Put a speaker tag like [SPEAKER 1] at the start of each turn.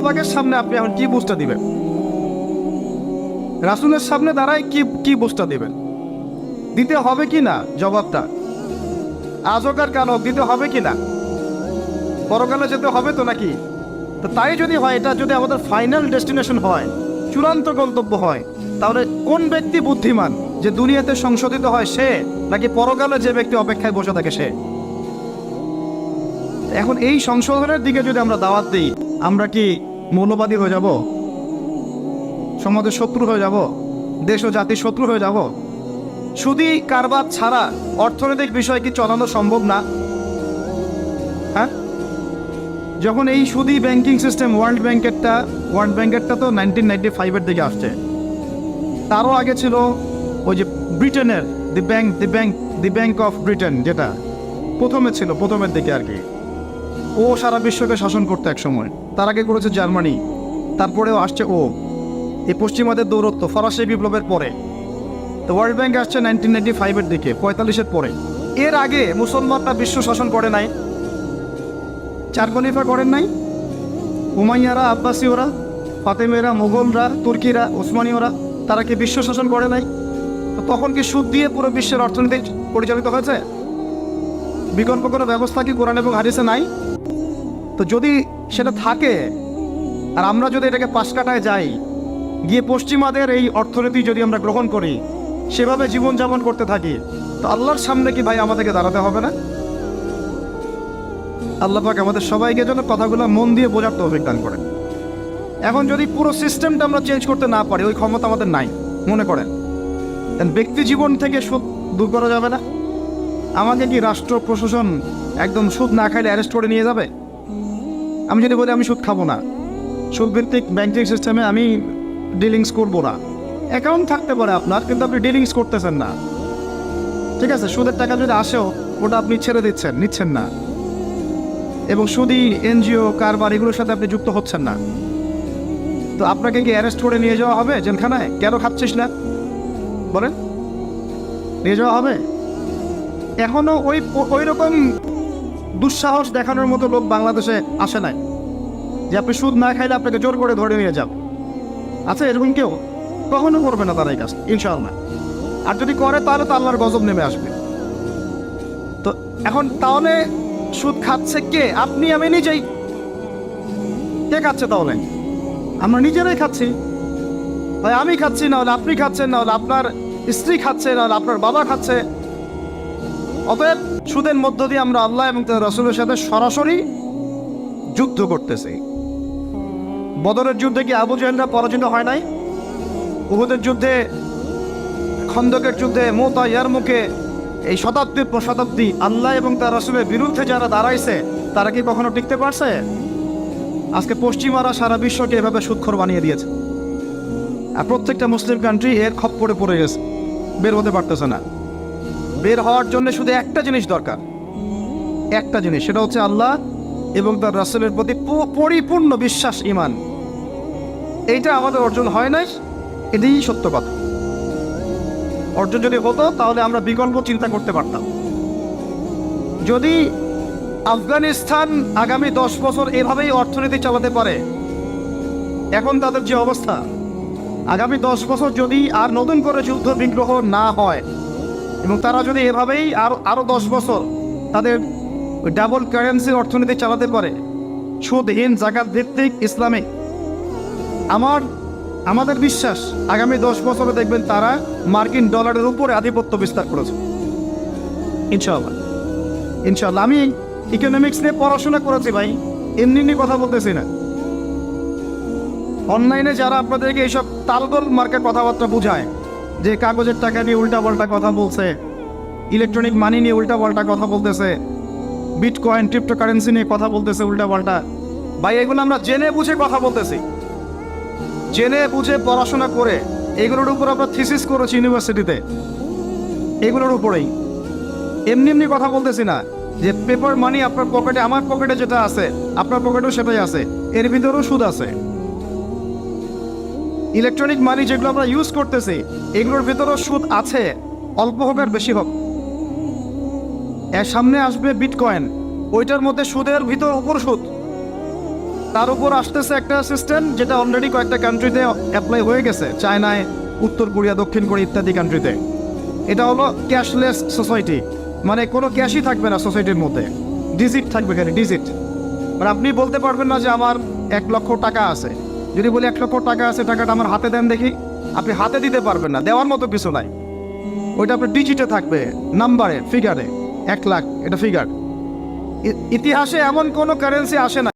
[SPEAKER 1] পাকের সামনে আপনি এখন কি বুঝটা দিবেন? রাসুলের সামনে দাঁড়ায় কি কি বুঝটা দিবেন? দিতে হবে কি না? জবাবটা। আজকার কালক দিতে হবে কি না? পরকালে যেতে হবে তো নাকি? তো তাই যদি হয়, এটা যদি আমাদের ফাইনাল ডেস্টিনেশন হয়, চূড়ান্ত গন্তব্য হয়, তাহলে কোন ব্যক্তি বুদ্ধিমান যে দুনিয়াতে সংশোধিত হয় সে, নাকি পরকালে যে ব্যক্তি অপেক্ষায় বসে থাকে সে? এখন এই সংশোধনের দিকে যদি আমরা দাওয়াত দিই, আমরা কি মৌলবাদী হয়ে যাব? সমাজের শত্রু হয়ে যাব? দেশ ও জাতির শত্রু হয়ে যাব? শুধু কারবার ছাড়া অর্থনৈতিক বিষয় কি চলানো সম্ভব না? হ্যাঁ? যখন এই সুদি ব্যাংকিং সিস্টেম ওয়ার্ল্ড ব্যাংকেরটা ওয়ার্ল্ড ব্যাংকেরটা তো নাইনটিন নাইনটি ফাইভের দিকে আসছে। তারও আগে ছিল ওই যে ব্রিটেনের, the bank the bank the bank of Britain যেটা। প্রথমে ছিল, প্রথমের দিকে আর কি। ও সারা বিশ্বকে শাসন করতো এক সময়। তার আগে করেছে জার্মানি, তারপরেও আসছে ও। এই পশ্চিমাদের দৌরত্ব ফরাসি বিপ্লবের পরে। তো ওয়ার্ল্ড ব্যাংক আসছে নাইনটিন নাইনটি ফাইভের দিকে, পঁয়তাল্লিশের পরে। এর আগে মুসলমানরা বিশ্ব শাসন করে নাই। চার খলিফা করেন নাই। উমাইয়ারা, আব্বাসীয়রা, ফাতেমেরা, মোগলরা, তুর্কিরা, ওসমানীয়রা, তারা কি বিশ্ব শাসন করে নাই? তখন কি সুদ দিয়ে পুরো বিশ্বের অর্থনীতি পরিচালিত হয়েছে? বিকল্প কোনো ব্যবস্থা কি কোরআন এবং হাদিসে নাই? তো যদি সেটা থাকে, আর আমরা যদি এটাকে পাশ কাটায় যাই, গিয়ে পশ্চিমাদের এই অর্থনীতি যদি আমরা গ্রহণ করি, সেভাবে জীবনযাপন করতে থাকি, তো আল্লাহর সামনে কি ভাই আমাদেরকে দাঁড়াতে হবে না? আল্লাহ পাক আমাদের সবাইকে যেন কথাগুলো মন দিয়ে বোঝার তৌফিক দান করেন। এখন যদি পুরো সিস্টেমটা আমরা চেঞ্জ করতে না পারি, ওই ক্ষমতা আমাদের নাই, মনে করেন। ব্যক্তি জীবন থেকে সুদ দূর করা যাবে না। আমাকে কি রাষ্ট্র প্রশাসন একদম সুদ না খাইলে অ্যারেস্ট করে নিয়ে যাবে? আমি যদি বলি আমি সুদ খাব না সুদ ভিত্তিক ব্যাংকিং সিস্টেমে আমি ডিলিংস করব না। অ্যাকাউন্ট থাকতে পারে আপনার, কিন্তু আপনি ডিলিংস করতেছেন না। ঠিক আছে, সুদের টাকা যদি আসেও, ওটা আপনি ছেড়ে দিচ্ছেন, নিচ্ছেন না। এবং সুদি, এনজিও, কারবার এগুলোর সাথে আপনি যুক্ত হচ্ছেন না। তো আপনাকে কি অ্যারেস্ট করে নিয়ে যাওয়া হবে জেলখানায়? কেন খাচ্ছিস না? বলেন। নিয়ে যাওয়া হবে? এখনও ওই ওই রকম দুঃসাহস দেখানোর মতো লোক বাংলাদেশে আসে নাই। যে আপনি সুদ না খাইলে আপনাকে জোর করে ধরে নিয়ে যাব। আচ্ছা এরকম কেউ? কখনো করবে না তারা এই কাজ ইনশাআল্লাহ। আর যদি করে, তাহলে তো আল্লাহর গজব নেমে আসবে। তো এখন তাহলে সুদ খাচ্ছে কে? আপনি, আমি নিজেই। কে খাচ্ছে তাহলে? আমরা নিজেরাই খাচ্ছি। হয় আমি খাচ্ছি, না হলে আপনি খাচ্ছেন, না হলে আপনার স্ত্রী খাচ্ছে, না হলে আপনার বাবা খাচ্ছে। অতএব সুদের মধ্য দিয়ে আমরা আল্লাহ এবং তার রসুলের সাথে সরাসরি যুদ্ধ করতেছি। বদরের যুদ্ধে কি আবু জাহেলরা পরাজিত হয় নাই? উহুদের যুদ্ধে, খন্দকের যুদ্ধে, মোতা ইয়ার মুখে এই শতাব্দীর পর শতাব্দী আল্লাহ এবং তার রসুলের বিরুদ্ধে যারা দাঁড়াইছে, তারা কি কখনো টিকতে পারছে? আজকে পশ্চিমারা সারা বিশ্বকে এভাবে সুৎখর বানিয়ে দিয়েছে। আর প্রত্যেকটা মুসলিম কান্ট্রি এর খপ্পরে পড়ে গেছে। বের হতে পারতেছে না। বের হওয়ার জন্য শুধু একটা জিনিস দরকার। একটা জিনিস, সেটা হচ্ছে আল্লাহ এবং তার রাসুলের প্রতি পরিপূর্ণ বিশ্বাস ইমান এইটা আমাদের অর্জন হয় নাই, এটাই সত্য কথা। অর্জন যদি হতো, তাহলে আমরা বিকল্প চিন্তা করতে পারতাম। যদি আফগানিস্তান আগামী দশ বছর এভাবেই অর্থনীতি চালাতে পারে, এখন তাদের যে অবস্থা, আগামী দশ বছর যদি আর নতুন করে যুদ্ধ বিগ্রহ না হয় এবং তারা যদি এভাবেই আর আরও দশ বছর তাদের ডাবল কারেন্সি অর্থনীতি চালাতে পারে, সুদহীন জাকাত ভিত্তিক ইসলামিক আমার, আমাদের বিশ্বাস আগামী দশ বছরে দেখবেন তারা মার্কিন ডলারের উপরে আধিপত্য বিস্তার করেছে। ইনশাআল্লাহ। ইনশাআল্লাহ। আমি ইকোনমিক্স নিয়ে পড়াশোনা করেছি ভাই, এমনি এমনি কথা বলতেছি না। অনলাইনে যারা আপনাদেরকে এইসব তালগোল মার্কেট কথাবার্তা বোঝায়, যে কাগজের টাকা নিয়ে উল্টাপাল্টা কথা বলছে ইলেকট্রনিক মানি নিয়ে উল্টাপাল্টা কথা বলতেছে। বিটকয়েন ক্রিপ্টো কারেন্সি নিয়ে কথা বলতেছে উল্টাপাল্টা ভাই, এগুলো আমরা জেনে বুঝে কথা বলতেছি। জেনে বুঝে পড়াশোনা করে এগুলোর উপর আমরা থিসিস করেছি ইউনিভার্সিটিতে এগুলোর উপরেই। এমনি এমনি কথা বলতেছি না যে পেপার মানি আপনার পকেটে আমার পকেটে যেটা আছে, আপনার পকেটেও সেটাই আছে। এর ভিতরেও সুদ আছে। ইলেকট্রনিক মানি যেগুলো আমরা ইউজ করতেছি, এগুলোর ভিতরেও সুদ আছে। অল্প হোক আর বেশি হোক। এর সামনে আসবে বিটকয়েন ওইটার মধ্যে সুদের ভিতর উপর সুদ। তার উপর আসতেছে একটা সিস্টেম যেটা অলরেডি কয়েকটা কান্ট্রিতে অ্যাপ্লাই হয়ে গেছে চায়নায় উত্তর কোরিয়া, দক্ষিণ কোরিয়া ইত্যাদি কান্ট্রিতে এটা হলো ক্যাশলেস সোসাইটি মানে কোনো ক্যাশই থাকবে না সোসাইটির মধ্যে। ডিজিট থাকবে এখানে ডিজিট মানে আপনি বলতে পারবেন না যে আমার এক লক্ষ টাকা আছে। যদি বলি এক লক্ষ টাকা আছে, টাকাটা আমার হাতে দেন দেখি, আপনি হাতে দিতে পারবেন না, দেওয়ার মতো কিছু নাই। ওইটা আপনার ডিজিটে থাকবে নাম্বারে ফিগারে এক লাখ এটা ফিগার ইতিহাসে এমন কোনো কারেন্সি আসে না।